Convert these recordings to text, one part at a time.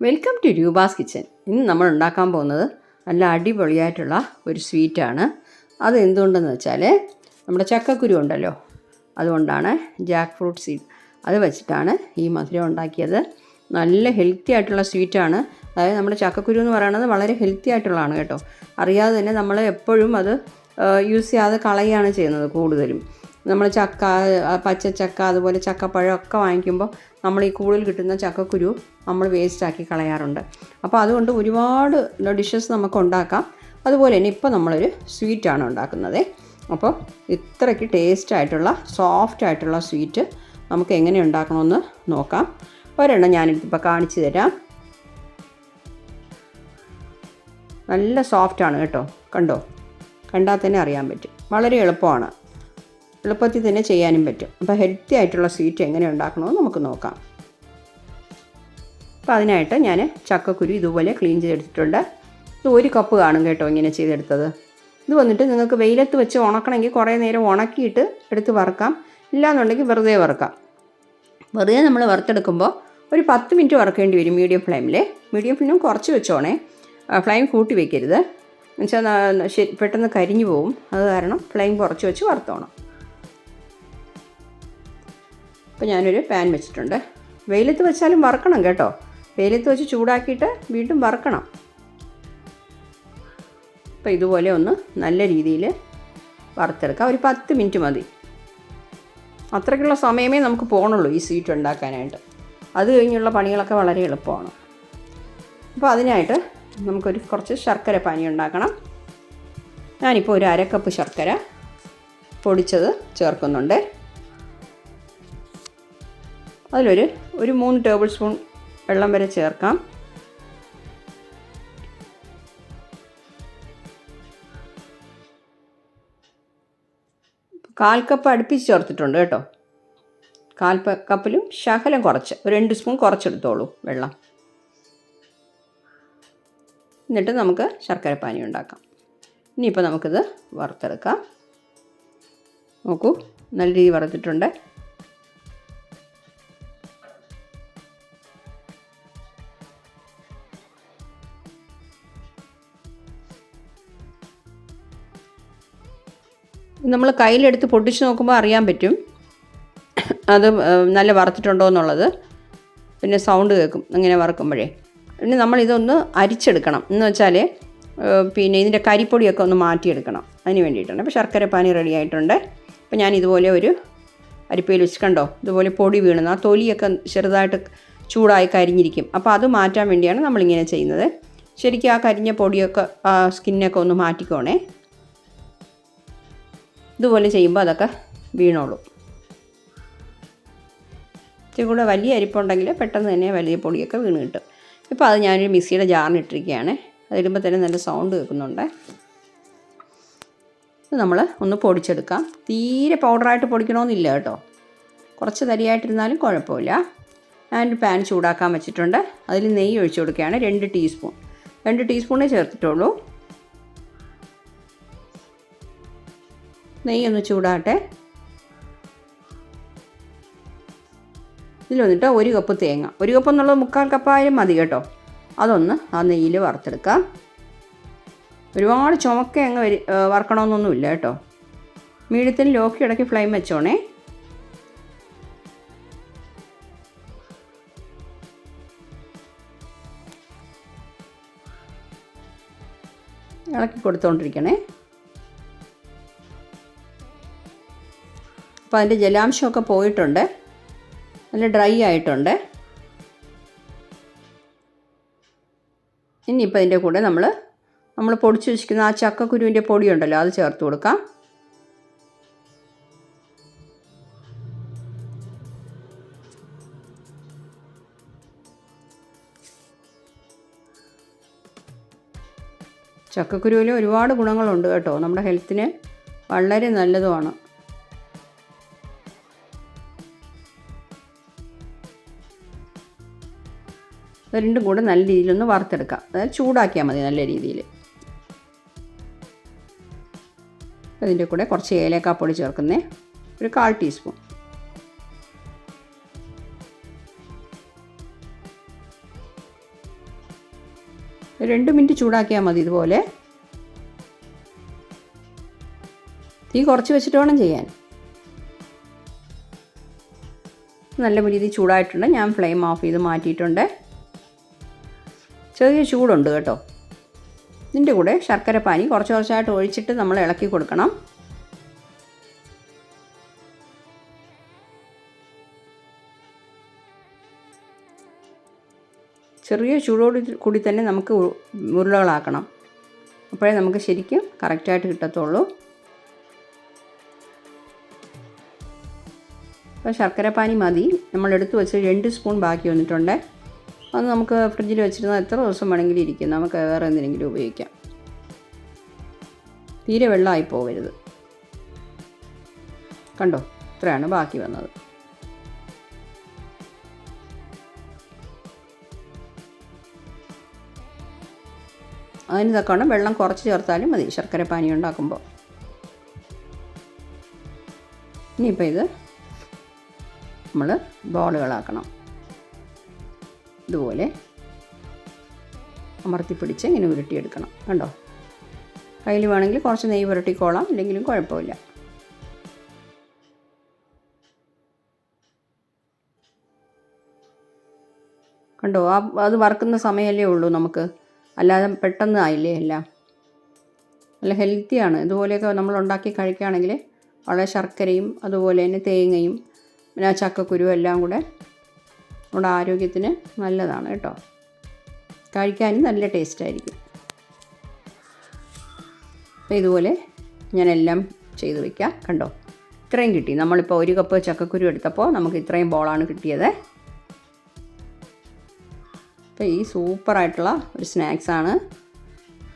Welcome to Roopa's kitchen ഇന്ന് നമ്മൾ ഉണ്ടാക്കാൻ പോകുന്നത് നല്ല അടിപൊളിയായിട്ടുള്ള ഒരു സ്വീറ്റാണ്. അത് എന്തുകൊണ്ടെന്ന് വെച്ചാൽ നമ്മുടെ ചക്കക്കുരു ഉണ്ടല്ലോ. അതുകൊണ്ടാണ് ജാക്ക് ഫ്രൂട്ട് സീഡ് അത് വെച്ചിട്ടാണ് ഈ മധുരം ഉണ്ടാക്കിയത്. നല്ല ഹെൽത്തി ആയിട്ടുള്ള സ്വീറ്റാണ്. അതായത് നമ്മുടെ ചക്കക്കുരു എന്ന് പറയുന്നത് വളരെ ഹെൽത്തി ആയിട്ടുള്ളതാണ് കേട്ടോ. അറിയാതെ തന്നെ നമ്മൾ എപ്പോഴും അത് യൂസ് ചെയ്യാതെ കളയുകയാണ് ചെയ്യുന്നത് കൂടുതലും. നമ്മൾ ചക്ക പച്ച ചക്ക അതുപോലെ ചക്കപ്പഴം ഒക്കെ വാങ്ങിക്കുമ്പോൾ നമ്മൾ ഈ കൂടുതൽ കിട്ടുന്ന ചക്കക്കുരു നമ്മൾ വേസ്റ്റാക്കി കളയാറുണ്ട്. അപ്പോൾ അതുകൊണ്ട് ഒരുപാട് ഡിഷസ് നമുക്ക് ഉണ്ടാക്കാം. അതുപോലെ തന്നെ ഇപ്പോൾ നമ്മളൊരു സ്വീറ്റാണ് ഉണ്ടാക്കുന്നത്. അപ്പോൾ ഇത്രയ്ക്ക് ടേസ്റ്റ് ആയിട്ടുള്ള സോഫ്റ്റ് ആയിട്ടുള്ള സ്വീറ്റ് നമുക്ക് എങ്ങനെ ഉണ്ടാക്കണമെന്ന് നോക്കാം. ഒരെണ്ണം ഞാനിപ്പോൾ കാണിച്ചു തരാം. നല്ല സോഫ്റ്റാണ് കേട്ടോ. കണ്ടോ? കണ്ടാൽ തന്നെ അറിയാൻ പറ്റും. വളരെ എളുപ്പമാണ്. എളുപ്പത്തിൽ തന്നെ ചെയ്യാനും പറ്റും. അപ്പോൾ ഹെൽത്തി ആയിട്ടുള്ള സ്വീറ്റ് എങ്ങനെ ഉണ്ടാക്കണമെന്ന് നമുക്ക് നോക്കാം. അപ്പോൾ അതിനായിട്ട് ഞാൻ ചക്കക്കുരു ഇതുപോലെ ക്ലീൻ ചെയ്തെടുത്തിട്ടുണ്ട്. ഇത് ഒരു കപ്പ് കാണും കേട്ടോ ഇങ്ങനെ ചെയ്തെടുത്തത്. ഇത് വന്നിട്ട് നിങ്ങൾക്ക് വെയിലത്ത് വെച്ച് ഉണക്കണമെങ്കിൽ കുറേ നേരം ഉണക്കിയിട്ട് എടുത്ത് വറുക്കാം. ഇല്ലാന്നുണ്ടെങ്കിൽ വെറുതെ വറുക്കാം. വെറുതെ നമ്മൾ വറുത്തെടുക്കുമ്പോൾ ഒരു പത്ത് മിനിറ്റ് വറുക്കേണ്ടി വരും മീഡിയം ഫ്ലെയിമിൽ മീഡിയം ഫ്ലെയിം കുറച്ച് വെച്ചോണേ. ഫ്ലെയിം കൂട്ടി വെക്കരുത്. എന്നുവെച്ചാൽ പെട്ടെന്ന് കരിഞ്ഞു പോകും അത് കാരണം ഫ്ലെയിം കുറച്ച് വെച്ച് വറുത്തോണം. അപ്പോൾ ഞാനൊരു പാൻ വെച്ചിട്ടുണ്ട്. വെയിലത്ത് വെച്ചാലും വറക്കണം കേട്ടോ. വെയിലത്ത് വെച്ച് ചൂടാക്കിയിട്ട് വീണ്ടും വറക്കണം. അപ്പോൾ ഇതുപോലെ ഒന്ന് നല്ല രീതിയിൽ വറുത്തെടുക്കാം. ഒരു പത്ത് മിനിറ്റ് മതി. അത്രയ്ക്കുള്ള സമയമേ നമുക്ക് പോകണുള്ളൂ ഈ സ്വീറ്റ് ഉണ്ടാക്കാനായിട്ട്. അത് കഴിഞ്ഞുള്ള പണികളൊക്കെ വളരെ എളുപ്പമാണ്. അപ്പോൾ അതിനായിട്ട് നമുക്കൊരു കുറച്ച് ശർക്കര പാനി ഉണ്ടാക്കണം. ഞാനിപ്പോൾ ഒരു അര കപ്പ് ശർക്കര പൊടിച്ചത് ചേർക്കുന്നുണ്ട്. അതിലൊരു ഒരു മൂന്ന് ടേബിൾ സ്പൂൺ വെള്ളം വരെ ചേർക്കാം. കാൽ കപ്പ് അടുപ്പിച്ച് ചേർത്തിട്ടുണ്ട് കേട്ടോ. കാൽ കപ്പിലും ശകലം കുറച്ച് ഒരു രണ്ട് സ്പൂൺ കുറച്ചെടുത്തോളൂ വെള്ളം. എന്നിട്ട് നമുക്ക് ശർക്കര പാനി ഉണ്ടാക്കാം. ഇനിയിപ്പോൾ നമുക്കിത് വറുത്തെടുക്കാം. നോക്കൂ നല്ല രീതി വറുത്തിട്ടുണ്ട്. നമ്മൾ കയ്യിലെടുത്ത് പൊട്ടിച്ച് നോക്കുമ്പോൾ അറിയാൻ പറ്റും. അത് നല്ല വറുത്തിട്ടുണ്ടോ എന്നുള്ളത്. പിന്നെ സൗണ്ട് കേൾക്കും അങ്ങനെ വറുക്കുമ്പോഴേ. പിന്നെ നമ്മൾ ഇതൊന്ന് അരിച്ചെടുക്കണം. എന്ന് വെച്ചാൽ പിന്നെ ഇതിന്റെ കരിപ്പൊടിയൊക്കെ ഒന്ന് മാറ്റിയെടുക്കണം. അതിന് വേണ്ടിയിട്ടാണ്. അപ്പോൾ ശർക്കര പാനി റെഡി ആയിട്ടുണ്ട്. അപ്പോൾ ഞാൻ ഇതുപോലെ ഒരു അരിപ്പയിൽ വെച്ച് കണ്ടോ? ഇതുപോലെ പൊടി വീണെന്ന് ആ തൊലിയൊക്കെ ചെറുതായിട്ട് ചൂടായി കരിഞ്ഞിരിക്കും. അപ്പോൾ അത് മാറ്റാൻ വേണ്ടിയാണ് നമ്മളിങ്ങനെ ചെയ്യുന്നത്. ശരിക്കും ആ കരിഞ്ഞ പൊടിയൊക്കെ സ്കിന്നൊക്കെ ഒന്ന് മാറ്റിക്കോണേ. ഇതുപോലെ ചെയ്യുമ്പോൾ അതൊക്കെ വീണോളും. ഇച്ചിരി കൂടെ വലിയ അരിപ്പുണ്ടെങ്കിൽ പെട്ടെന്ന് തന്നെ വലിയ പൊടിയൊക്കെ വീണ് കിട്ടും. ഇപ്പോൾ അത് ഞാനൊരു മിക്സിയുടെ ജാറിനിട്ടിരിക്കുകയാണ് അതിടുമ്പോൾ തന്നെ നല്ല സൗണ്ട് കേൾക്കുന്നുണ്ട്. ഇത് നമ്മൾ ഒന്ന് പൊടിച്ചെടുക്കാം. തീരെ പൗഡറായിട്ട് പൊടിക്കണമെന്നില്ല കേട്ടോ. കുറച്ച് തരിയായിട്ടിരുന്നാലും കുഴപ്പമില്ല. ഞാനൊരു പാൻ ചൂടാക്കാൻ വെച്ചിട്ടുണ്ട്. അതിൽ നെയ്യ് ഒഴിച്ചു കൊടുക്കുകയാണ്. രണ്ട് ടീസ്പൂൺ. രണ്ട് ടീസ്പൂണേ ചേർത്തിട്ടുള്ളൂ. നെയ്യൊന്ന് ചൂടാട്ടെ ഇതിൽ വന്നിട്ട് ഒരു കപ്പ് തേങ്ങ. ഒരു കപ്പ് എന്നുള്ളത് മുക്കാൽ കപ്പായാലും മതി കേട്ടോ. അതൊന്ന് ആ നെയ്യിൽ വറുത്തെടുക്കാം ഒരുപാട് ചുമക്ക അങ്ങ് വരി വറക്കണമെന്നൊന്നുമില്ല കേട്ടോ. മീഡിയത്തിൽ ലോക്കി ഇടയ്ക്ക് ഫ്ലെയിം വെച്ചോണേ. ഇളക്കി കൊടുത്തുകൊണ്ടിരിക്കണേ അപ്പോൾ അതിന്റെ ജലാംശമൊക്കെ പോയിട്ടുണ്ട്. നല്ല ഡ്രൈ ആയിട്ടുണ്ട്. ഇനിയിപ്പോൾ അതിന്റെ കൂടെ നമ്മൾ നമ്മൾ പൊടിച്ച് വെച്ചിരിക്കുന്ന ആ ചക്കക്കുരുവിന്റെ പൊടിയുണ്ടല്ലോ അത് ചേർത്ത് കൊടുക്കാം. ചക്കക്കുരുവിൽ ഒരുപാട് ഗുണങ്ങളുണ്ട് കേട്ടോ. നമ്മുടെ ഹെൽത്തിന് വളരെ നല്ലതുമാണ്. രണ്ടും കൂടെ നല്ല രീതിയിലൊന്ന് വറുത്തെടുക്കാം. അതായത് ചൂടാക്കിയാൽ മതി നല്ല രീതിയിൽ അതിന്റെ കൂടെ കുറച്ച് ഏലക്കാപ്പൊടി ചേർക്കുന്നേ. ഒരു കാൽ ടീസ്പൂൺ. രണ്ട് മിനിറ്റ് ചൂടാക്കിയാൽ മതി ഇതുപോലെ. തീ കുറച്ച് വെച്ചിട്ട് വേണം ചെയ്യാൻ. നല്ല രീതിയിൽ ചൂടായിട്ടുണ്ട്. ഞാൻ ഫ്ലെയിം ഓഫ് ചെയ്ത് മാറ്റിയിട്ടുണ്ട്. ചെറിയ ചൂടുണ്ട് കേട്ടോ. ഇതിന്റെ കൂടെ ശർക്കര പാനി കുറച്ച് കുറച്ചായിട്ട് ഒഴിച്ചിട്ട് നമ്മൾ ഇളക്കി കൊടുക്കണം. ചെറിയ ചൂടോട് കൂടി തന്നെ നമുക്ക് ഉരുളകളാക്കണം. അപ്പോഴേ നമുക്ക് ശരിക്കും കറക്റ്റായിട്ട് കിട്ടത്തുള്ളൂ. അപ്പോൾ ശർക്കരപ്പാനി മതി. നമ്മൾ എടുത്തു വെച്ച് രണ്ട് സ്പൂൺ ബാക്കി വന്നിട്ടുണ്ട്. അത് നമുക്ക് ഫ്രിഡ്ജിൽ വെച്ചിരുന്നാൽ എത്ര ദിവസം വേണമെങ്കിലും ഇരിക്കും. നമുക്ക് വേറെ എന്തിനെങ്കിലും ഉപയോഗിക്കാം. തീരെ വെള്ളമായി പോകരുത്. കണ്ടോ? ഇത്രയാണ് ബാക്കി വന്നത്. അതിന് തക്കവണ്ണം വെള്ളം കുറച്ച് ചേർത്താലും മതി. ശർക്കര പാനി ഉണ്ടാക്കുമ്പോൾ. ഇനിയിപ്പോൾ ഇത് നമ്മൾ ബോളുകളാക്കണം. ഇതുപോലെ അമർത്തി പിടിച്ച് ഇങ്ങനെ ഉരുട്ടിയെടുക്കണം. കണ്ടോ? കയ്യിൽ വേണമെങ്കിൽ കുറച്ച് നെയ്യ് പുരട്ടിക്കോളാം ഇല്ലെങ്കിലും കുഴപ്പമില്ല. കണ്ടോ? ആ അത് വറുക്കുന്ന സമയമല്ലേ ഉള്ളൂ നമുക്ക്. അല്ലാതെ പെട്ടെന്ന് ആയില്ലേ എല്ലാം? നല്ല ഹെൽത്തിയാണ് ഇതുപോലെയൊക്കെ നമ്മൾ ഉണ്ടാക്കി കഴിക്കുകയാണെങ്കിൽ വളരെ ശർക്കരയും അതുപോലെ തന്നെ തേങ്ങയും പിന്നെ ചക്കക്കുരു എല്ലാം കൂടെ നമ്മുടെ ആരോഗ്യത്തിന് നല്ലതാണ് കേട്ടോ. കഴിക്കാനും നല്ല ടേസ്റ്റായിരിക്കും അപ്പോൾ ഇതുപോലെ ഞാനെല്ലാം ചെയ്ത് വയ്ക്കാം കണ്ടോ? ഇത്രയും കിട്ടി. നമ്മളിപ്പോൾ ഒരു കപ്പ് ചക്കക്കുരു എടുത്തപ്പോൾ നമുക്ക് ഇത്രയും ബോളാണ് കിട്ടിയത്. അപ്പോൾ ഈ സൂപ്പറായിട്ടുള്ള ഒരു സ്നാക്സാണ്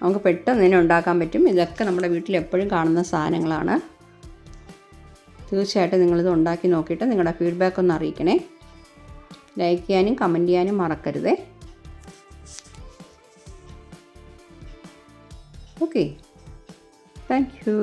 നമുക്ക് പെട്ടെന്ന് തന്നെ ഉണ്ടാക്കാൻ പറ്റും. ഇതൊക്കെ നമ്മുടെ വീട്ടിൽ എപ്പോഴും കാണുന്ന സാധനങ്ങളാണ്. തീർച്ചയായിട്ടും നിങ്ങളിത് ഉണ്ടാക്കി നോക്കിയിട്ട് നിങ്ങളുടെ ഫീഡ്ബാക്ക് ഒന്ന് അറിയിക്കണേ. ലൈക്ക് ചെയ്യാനും കമന്റ് ചെയ്യാനും മറക്കരുത്. Okay thank you